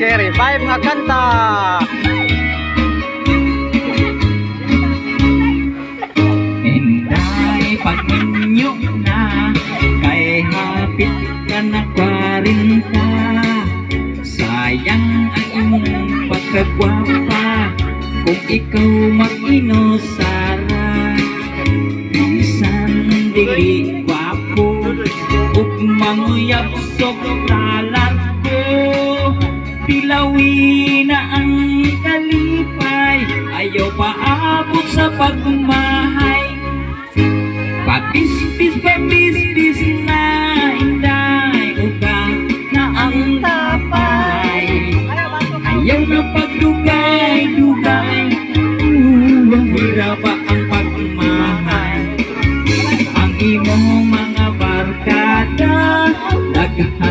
Kerry, five nga kanta. Hinday pag-inyo na. Kay hapit ka na 40 Sayang ang iyong pagkagwapa. Kung ikaw mag-inosara Bisan dili gwapo. Ug manguyab Pilawi na ang kalipay. Ayaw paabot sa pagmahay Papispis, papispis na inday. Uga na ang tapay. Ayaw na pagdugay-dugay Uwang hirapa ang pagmahay Ang imong mga barkada Naghahay